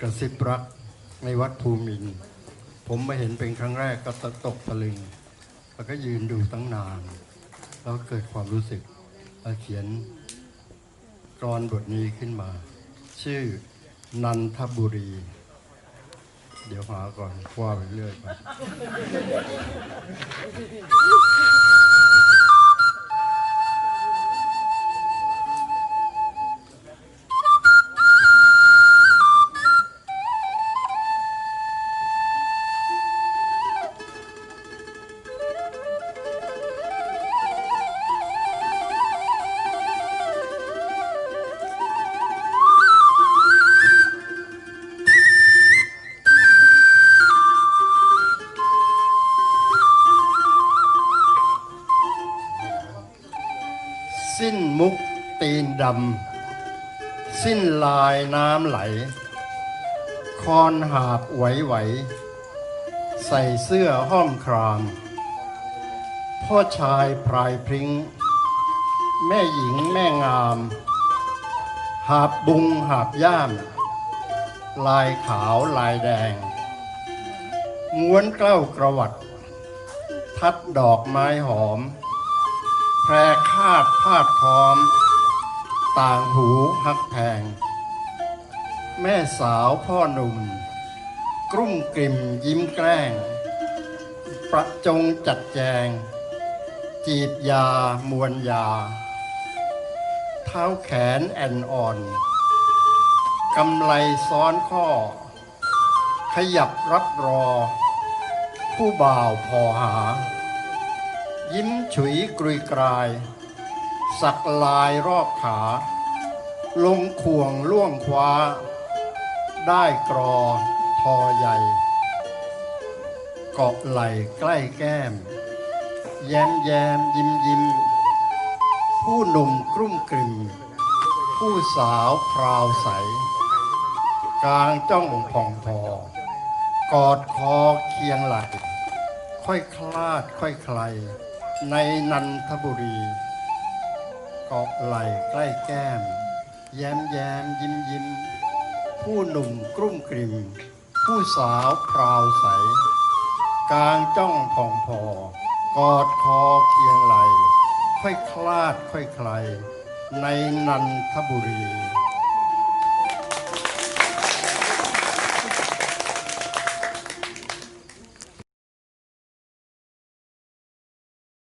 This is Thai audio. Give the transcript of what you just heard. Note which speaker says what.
Speaker 1: กระซิบรักในวัดภูมิน ผมมาเห็นเป็นครั้งแรกก็ตะตกตะลึง แล้วก็ยืนดูตั้งนาน แล้วเกิดความรู้สึกแล้วเขียนกรอนบทนี้ขึ้นมา ชื่อนันทบุรี เดี๋ยวหาก่อนว่าไปเรื่อยไป สิ้นมุกตีนดำ สิ้นลายน้ำไหล คอนหาบไหวไหวใส่เสื้อห้อมคราม พ่อชายพรายพริ้ง แม่หญิงแม่งาม หาบบุงหาบย่าม ลายขาวลายแดง ม้วนเกล้ากระวัด ทัดดอกไม้หอม แพรคาดพาดคอม ต่างหูฮักแพง แม่สาวพ่อหนุ่ม กรุ่มกลิ่มยิ้มแกล้ง ประจงจัดแจง จีบยามวนยา เท้าแขนแอนอ่อน กำไลซ้อนข้อ ขยับรับรอ ผู้บ่าวพอหา ยิ้มฉุยกรุยกราย สักลายรอบขา ลงข่วงล่วงคว้า ได้กรอทอใหญ่ เกาะไหลใกล้แก้ม แย้มแย้มยิ้มยิ้ม ผู้หนุ่มกรุ่มกริ่มผู้สาวพราวใส กลางจ้องผ่องพอกอดคอเคียงไหลค่อยคลาดค่อยใคล ในนันทบุรีเกาะไหลใกล้แก้ม แย้มแย้มยิ้มยิ้ม ผู้หนุ่มกรุ่มกริ่มผู้สาวพราวใส กลางจ้องผ่องพอกอดคอเคียงไหล ค่อยคลาดค่อยใคลในนันทบุรี